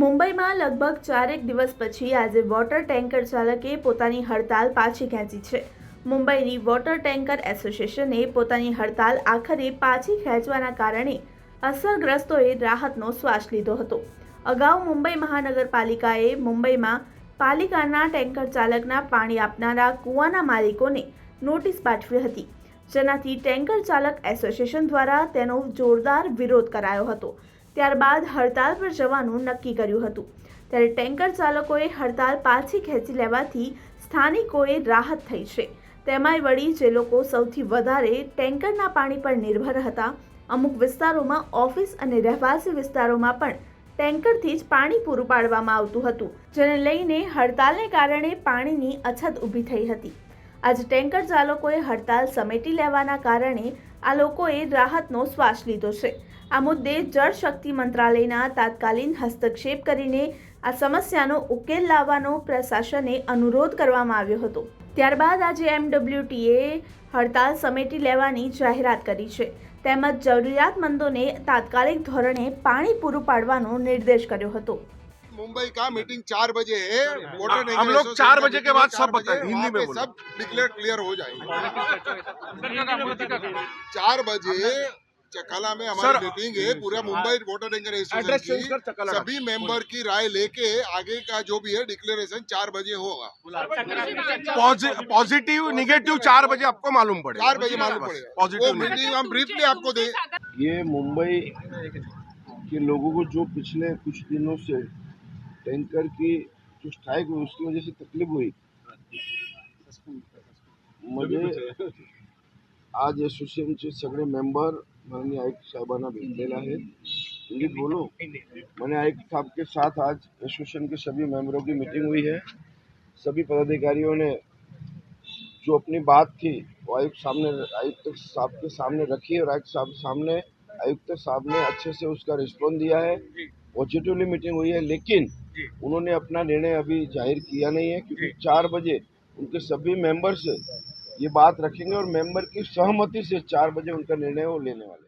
મુંબઈમાં લગભગ ચારેક દિવસ પછી આજે વોટર ટેન્કર ચાલકે પોતાની હડતાલ પાછી ખેંચી છે. મુંબઈની વોટર ટેન્કર એસોસિએશને પોતાની હડતાલ આખરે પાછી ખેંચવાના કારણે અસરગ્રસ્તોએ રાહતનો શ્વાસ લીધો હતો. અગાઉ મુંબઈ મહાનગરપાલિકાએ મુંબઈમાં પાલિકાના ટેન્કર ચાલકના પાણી આપનારા કૂવાના માલિકોને નોટિસ પાઠવી હતી. જેનાથી ટેન્કર ચાલક એસોસિએશન દ્વારા તેનો જોરદાર વિરોધ કરાયો હતો. ત્યારબાદ હડતાલ પર જવાનું નક્કી કર્યું હતું. ત્યારે ટેન્કર ચાલકોએ હડતાલ પાછી ખેંચી લેવાથી સ્થાનિકોએ રાહત થઈ છે. તેમાંય વળી જે લોકો સૌથી વધારે ટેન્કરના પાણી પર નિર્ભર હતા, અમુક વિસ્તારોમાં ઓફિસ અને રહેવાસી વિસ્તારોમાં પણ ટેન્કરથી જ પાણી પૂરું પાડવામાં આવતું હતું, જેને લઈને હડતાલને કારણે પાણીની અછત ઊભી થઈ હતી. આજે ટેન્કર ચાલકોએ હડતાલ સમેટી લેવાના કારણે આ લોકોએ રાહતનો શ્વાસ લીધો છે. આ મુદ્દે જળ શક્તિ મંત્રાલયના તાત્કાલિન હસ્તક્ષેપ કરીને આ સમસ્યાનો ઉકેલ લાવવાનો પ્રશાસને અનુરોધ કરવામાં આવ્યો હતો. ત્યારબાદ આજે એમડબ્લ્યુટીએ હડતાલ સમેટી લેવાની જાહેરાત કરી છે. તેમજ જરૂરિયાતમંદોને તાત્કાલિક ધોરણે પાણી પૂરું પાડવાનો નિર્દેશ કર્યો હતો. मुंबई का मीटिंग चार बजे है वोटर हम लोग चार बजे के बाद चार सब बजे बताएँ, हिंदी में सब डिक्लेयर क्लियर हो जाएँगे। चार बजे चकाला में हमारी मीटिंग है पूरा Mumbai water tanker address change association कर की चकाला का। सभी मेंबर की राय लेके आगे का जो भी है डिक्लेरेशन चार बजे होगा। पॉजिटिव निगेटिव चार बजे आपको मालूम पड़ेगा। चार बजे मालूम पड़ेगा। पॉजिटिव मीटिंग हम ब्रीफली आपको दे ये मुंबई के लोगों को जो पिछले कुछ दिनों से टैंकर की जो स्ट्राइक हुई, उसकी वजह से तकलीफ़ हुई। मुझे आज एसोसिएशनचे सगळे मेंबर माननीय आयुक्त साहेबांना भेजलेला है इंग्लिश बोलो. मैंने आयुक्त साहब के साथ आज एसोसिएशन के सभी मेंबरों की मीटिंग हुई है. सभी पदाधिकारियों ने जो अपनी बात थी वो आयुक्त सामने, आयुक्त साहब के सामने रखी और आयुक्त साहब सामने, आयुक्त साहब ने अच्छे से उसका रिस्पॉन्स दिया है. पॉजिटिवली मीटिंग हुई है, लेकिन उन्होंने अपना निर्णय अभी ज़ाहिर किया नहीं है, क्योंकि चार बजे उनके सभी मेंबर से ये बात रखेंगे और मेंबर की सहमति से चार बजे उनका निर्णय वो लेने वाले।